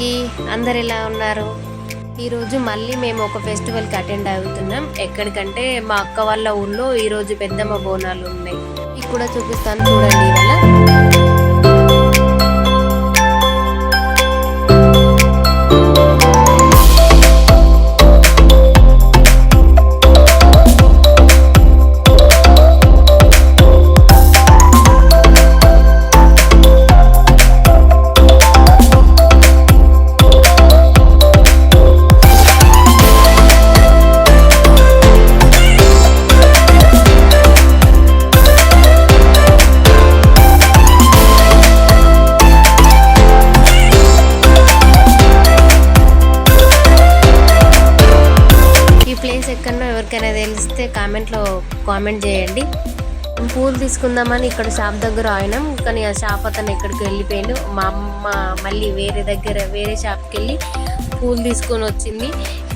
అందరికీ అందరు ఎలా ఉన్నారు? ఈరోజు మళ్ళీ మేము ఒక ఫెస్టివల్కి అటెండ్ అవుతున్నాం. ఎక్కడికంటే మా అక్క వాళ్ళ ఊళ్ళో ఈరోజు పెద్దమ్మ బోనాలు ఉన్నాయి. ఇక్కడ కూడా చూపిస్తాను చూడండి ఇవాళ. కామెంట్ చేయండి. పూలు తీసుకుందామని ఇక్కడ షాప్ దగ్గర ఆయినాం కానీ ఆ షాప్ అతను ఎక్కడికి వెళ్ళిపోయాడు. మా అమ్మ మళ్ళీ వేరే దగ్గర వేరే షాప్కి వెళ్ళి పూలు తీసుకొని వచ్చింది.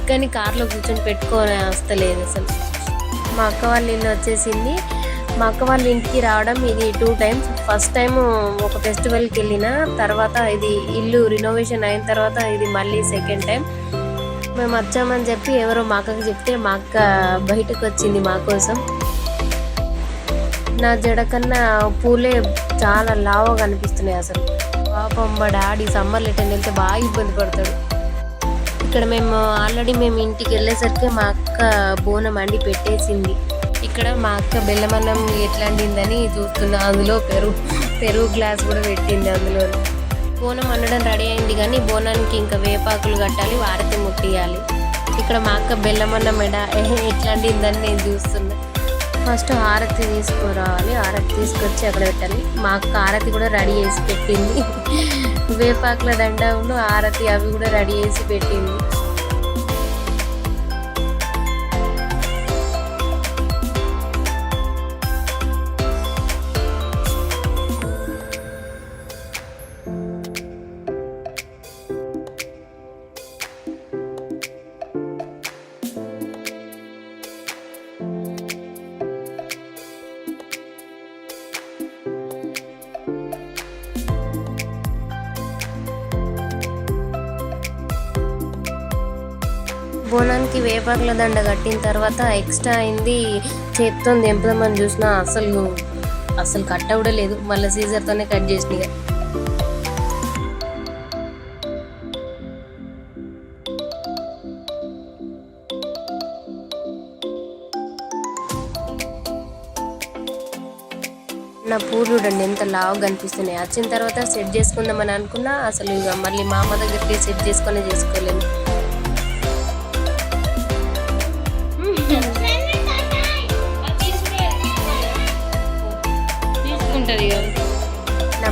కానీ కార్లో కూర్చొని పెట్టుకొని వస్తలేదు అసలు. మా అక్క వాళ్ళ ఇల్లు వచ్చేసింది. మా అక్క వాళ్ళ ఇంటికి రావడం ఇది టూ టైమ్స్ ఫస్ట్ టైం ఒక ఫెస్టివల్కి వెళ్ళిన తర్వాత ఇది ఇల్లు రినోవేషన్ అయిన తర్వాత ఇది మళ్ళీ సెకండ్ టైం మేము వచ్చామని చెప్పి ఎవరో మా అక్కకి చెప్తే మా అక్క బయటకు వచ్చింది మా కోసం. నా జడ కన్నా పూలే చాలా లావుగా కనిపిస్తున్నాయి అసలు. పాపం మా డాడీ సమ్మర్లో లెటర్ వెళ్తే బాగా ఇబ్బంది పడతాడు. ఇక్కడ మేము ఆల్రెడీ మేము ఇంటికి వెళ్ళేసరికి మా అక్క బోనం అండి పెట్టేసింది. ఇక్కడ మా అక్క బెల్లమన్నం ఎట్లాంటిందని చూస్తున్నా. అందులో పెరుగు పెరుగు గ్లాస్ కూడా పెట్టింది అందులో. బోనం వండడం రెడీ అయింది కానీ బోనానికి ఇంకా వేపాకులు కట్టాలి వారితే ముట్టియాలి. ఇక్కడ మా అక్క బెల్లమన్నం ఎడ ఎట్లాంటిందని నేను చూస్తున్నా. ఫస్ట్ హారతి తీసుకురావాలి. హారతి తీసుకొచ్చి అక్కడ పెట్టాలి. మా అక్క హారతి కూడా రెడీ చేసి పెట్టింది. వేపాకుల దండ ఉన్ను హారతి అవి కూడా రెడీ చేసి పెట్టింది. బోనానికి వేపాకుల దండ కట్టిన తర్వాత ఎక్స్ట్రా అయింది. చేత్తో దింపుదామని చూసినా అసలు అసలు కట్ కూడా లేదు. మళ్ళీ సీజర్తోనే కట్ చేసిన ఇక. నా పూలు చూడండి ఎంత లావుగా కనిపిస్తున్నాయి. వచ్చిన తర్వాత సెట్ చేసుకుందామని అనుకున్నా అసలు ఇక మళ్ళీ మా అమ్మ దగ్గరికి సెట్ చేసుకొని చేసుకోలేను.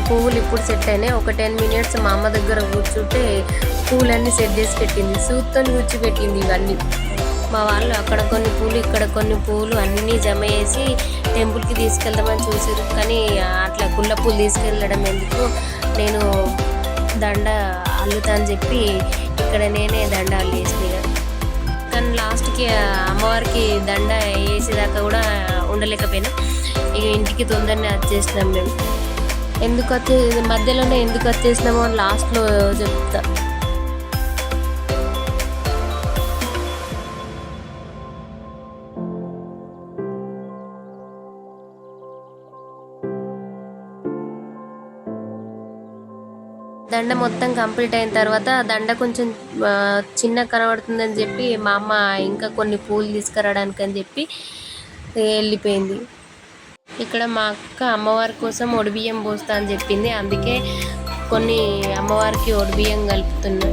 పువ్వులు ఇప్పుడు సెట్ అయినాయి. ఒక టెన్ మినిట్స్ మా అమ్మ దగ్గర కూర్చుంటే పూలన్నీ సెట్ చేసి పెట్టింది. సూత్తో కూర్చోబెట్టింది ఇవన్నీ. మా వాళ్ళు అక్కడ కొన్ని పూలు ఇక్కడ కొన్ని పూలు అన్నీ జమ చేసి టెంపుల్కి తీసుకెళ్దామని చూసారు కానీ అట్లా గుళ్ళ పూలు తీసుకెళ్ళడం ఎందుకు? నేను దండ అల్లుతా అని చెప్పి ఇక్కడ నేనే దండ అల్లేసిన కానీ లాస్ట్కి అమ్మవారికి దండ వేసేదాకా కూడా ఉండలేకపోయినా. ఇక ఇంటికి తొందరనే వచ్చేసినాం మేము. ఎందుకు వచ్చే మధ్యలోనే ఎందుకు వచ్చేసినామో అని లాస్ట్లో చెప్తా. దండ మొత్తం కంప్లీట్ అయిన తర్వాత దండ కొంచెం చిన్న కనబడుతుందని చెప్పి మా అమ్మ ఇంకా కొన్ని పూలు తీసుకురావడానికి అని చెప్పి వెళ్ళిపోయింది. ఇక్కడ మా అక్క అమ్మవారి కోసం ఒడిబియ్యం పోస్తా అని చెప్పింది. అందుకే కొన్ని అమ్మవారికి ఒడిబియ్యం కలుపుతున్నా.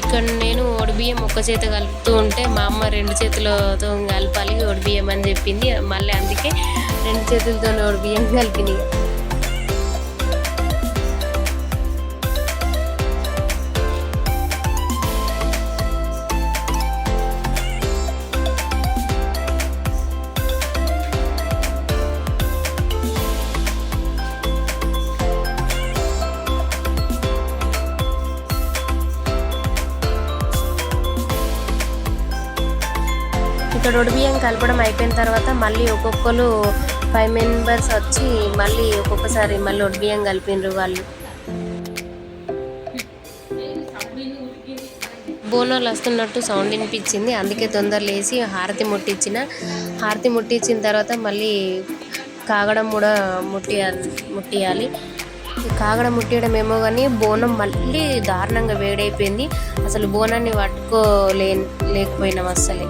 ఇక్కడ నేను ఒడిబియ్యం ఒక చేత కలుపుతూ ఉంటే మా అమ్మ రెండు చేతులతో కలపాలి ఒడిబియ్యం అని చెప్పింది. మళ్ళీ అందుకే రెండు చేతులతో ఒడిబియ్యం కలిపినాయి. ఇక్కడ ఇక్కడ బియ్యం కలపడం అయిపోయిన తర్వాత మళ్ళీ ఒక్కొక్కరు ఫైవ్ మెంబర్స్ వచ్చి మళ్ళీ ఒక్కొక్కసారి మళ్ళీ బియ్యం కలిపినరు వాళ్ళు. బోనాలు వస్తున్నట్టు సౌండ్ వినిపించింది. అందుకే తొందర లేచి హారతి ముట్టించిన హారతి ముట్టించిన తర్వాత మళ్ళీ కాగడం కూడా ముట్టియాలి ముట్టియాలి. కాగడం ముట్టియడం ఏమో కానీ బోనం మళ్ళీ దారుణంగా వేడైపోయింది. అసలు బోనాన్ని పట్టుకోలే లేకపోయినాం అస్సలే.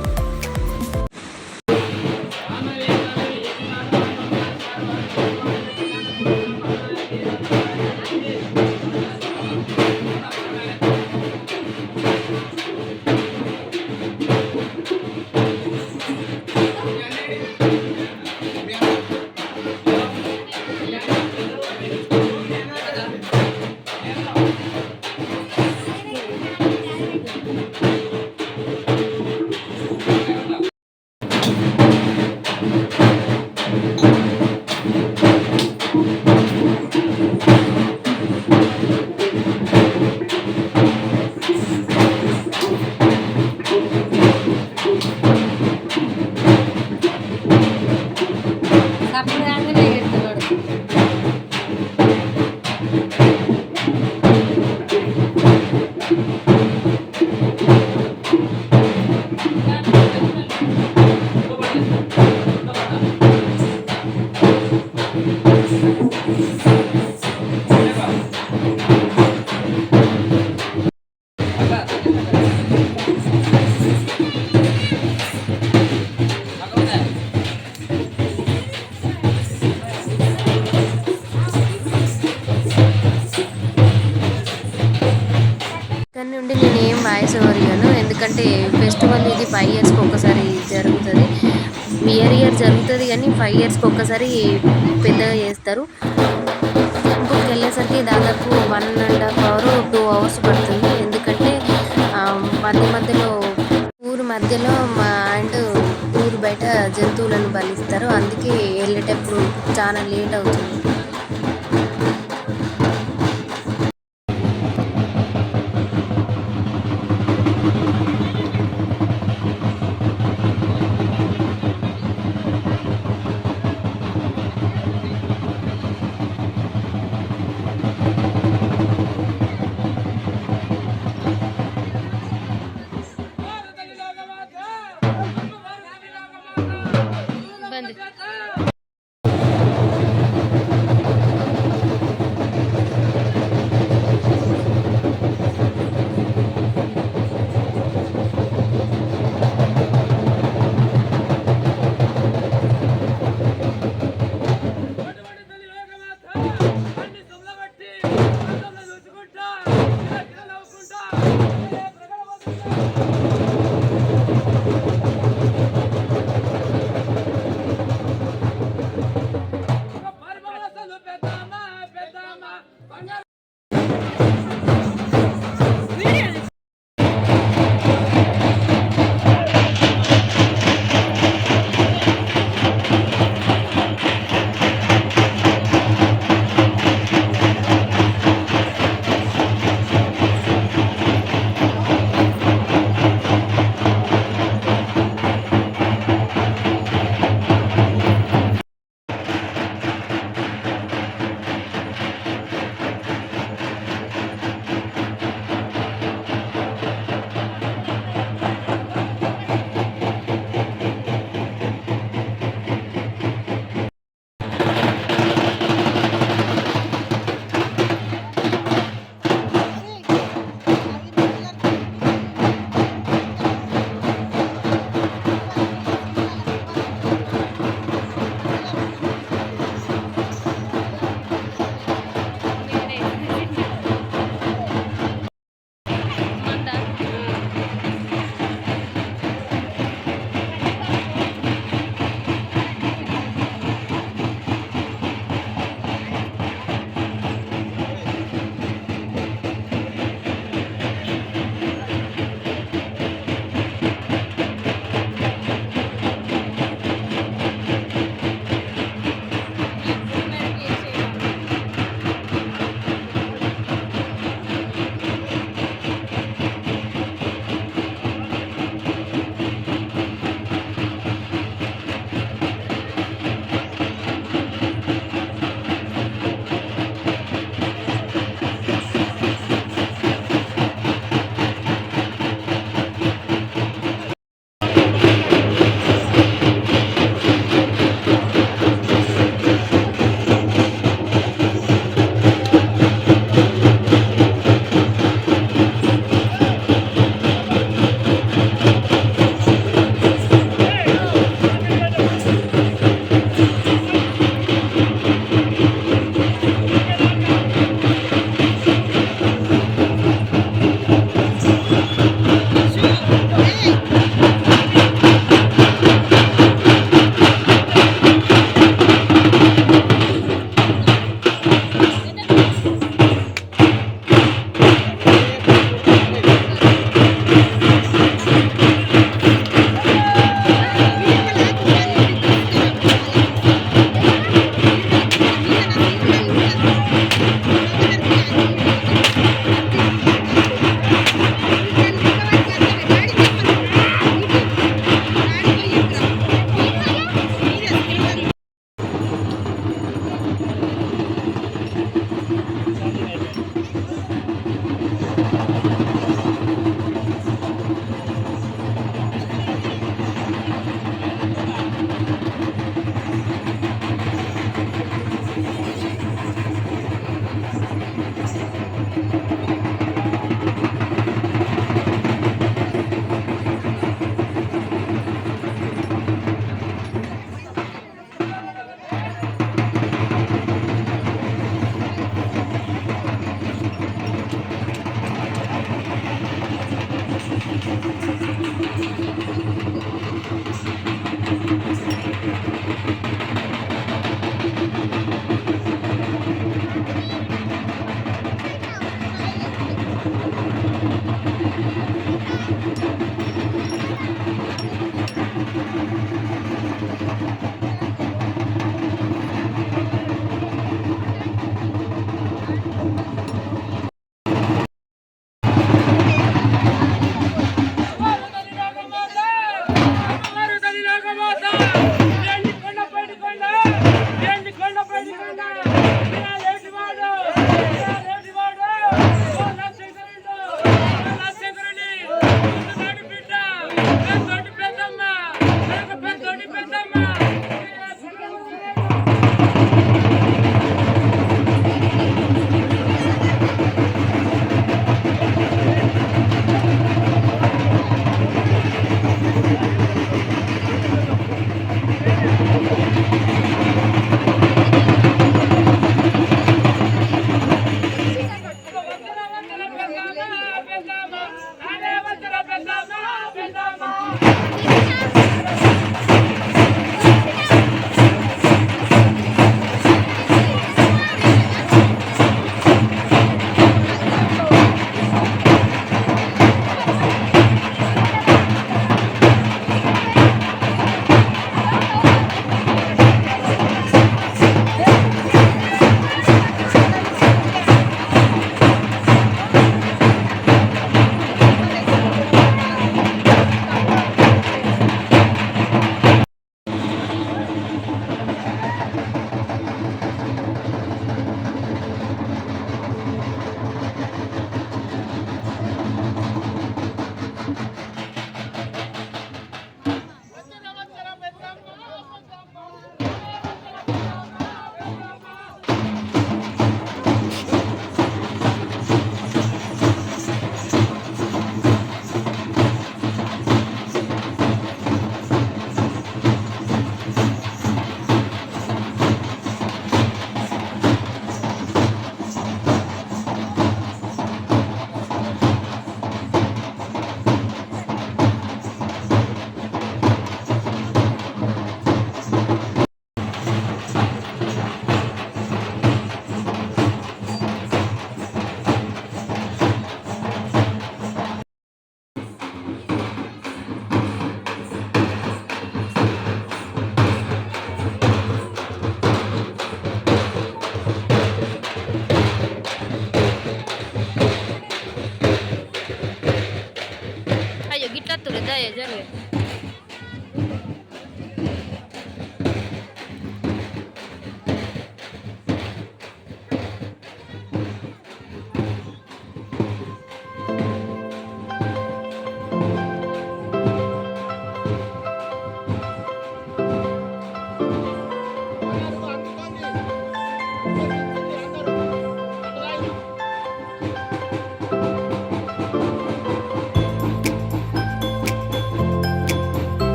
ఎందుకంటే ఫెస్టివల్ ఇది ఫైవ్ ఇయర్స్కి ఒక్కసారి జరుగుతుంది. ఇయర్ ఇయర్ జరుగుతుంది కానీ ఫైవ్ ఇయర్స్కి ఒక్కసారి పెద్దగా చేస్తారు. టెంపుల్కి వెళ్ళేసరికి దాదాపు one and half hour two hours పడుతుంది. ఎందుకంటే మధ్య మధ్యలో ఊరు మధ్యలో మా అండ్ ఊరు బయట జంతువులను బలిస్తారు. అందుకే వెళ్ళేటప్పుడు చాలా లేట్ అవుతుంది.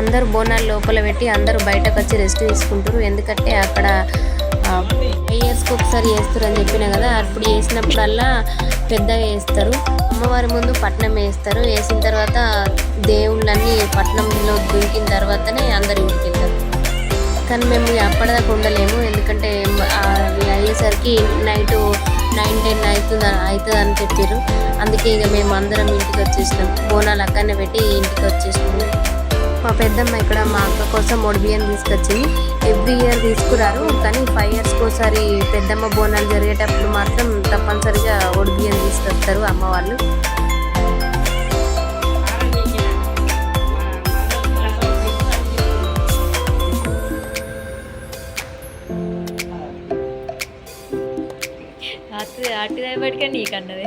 అందరూ బోనాలు లోపల పెట్టి అందరూ బయటకు వచ్చి రెస్ట్ తీసుకుంటారు ఎందుకంటే అక్కడ ఐఎస్కి ఒకసారి వేస్తారు అని చెప్పిన కదా అప్పుడు వేసినప్పుడల్లా పెద్దగా వేస్తారు అమ్మవారి ముందు పట్నం వేస్తారు. వేసిన తర్వాత దేవుళ్ళన్నీ పట్నంలో దుంకిన తర్వాతనే అందరు ఇంటికి వెళ్తారు. కానీ మేము అప్పటిదాకా ఉండలేము. ఎందుకంటే అయ్యేసరికి నైట్ నైన్ టెన్ అవుతుంది అవుతుంది అని చెప్పారు అందుకే ఇక మేము అందరం ఇంటికి వచ్చేసినాం. బోనాలు అక్కడనే పెట్టి ఇంటికి వచ్చేసినాము మా పెద్దమ్మ ఇక్కడ మా అక్క కోసం బియ్యం తీసుకొచ్చింది. ఎవ్రీ ఇయర్ తీసుకురారు కానీ ఫైవ్ ఇయర్స్కి ఒకసారి పెద్దమ్మ బోనాలు జరిగేటప్పుడు మాత్రం తప్పనిసరిగా బియ్యం తీసుకొస్తారు అమ్మ వాళ్ళు. అటు అటు నీకన్నది. నీకు అన్నది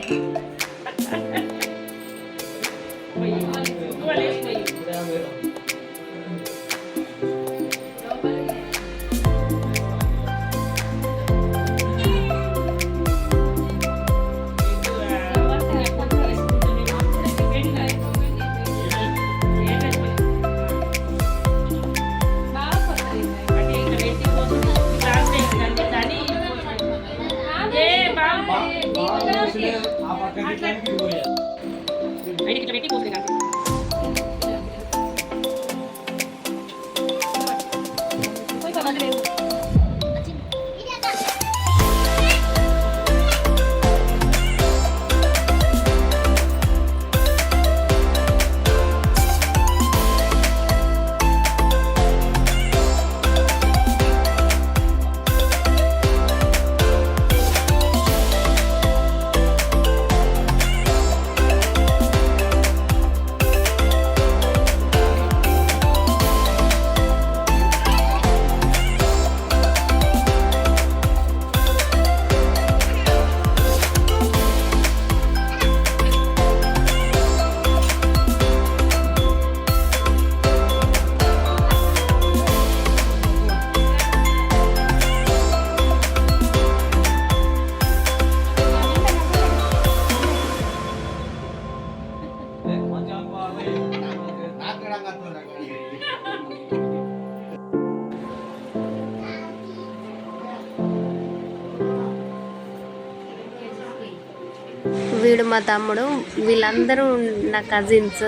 మా తమ్ముడు వీళ్ళందరూ నా కజిన్స్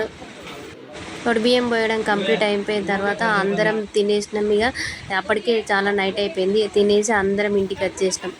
తొడి బియ్యం పోయడం కంప్లీట్ అయిపోయిన తర్వాత అందరం తినేసినాం ఇక. అప్పటికే చాలా నైట్ అయిపోయింది. తినేసి అందరం ఇంటికి వచ్చేసినాం.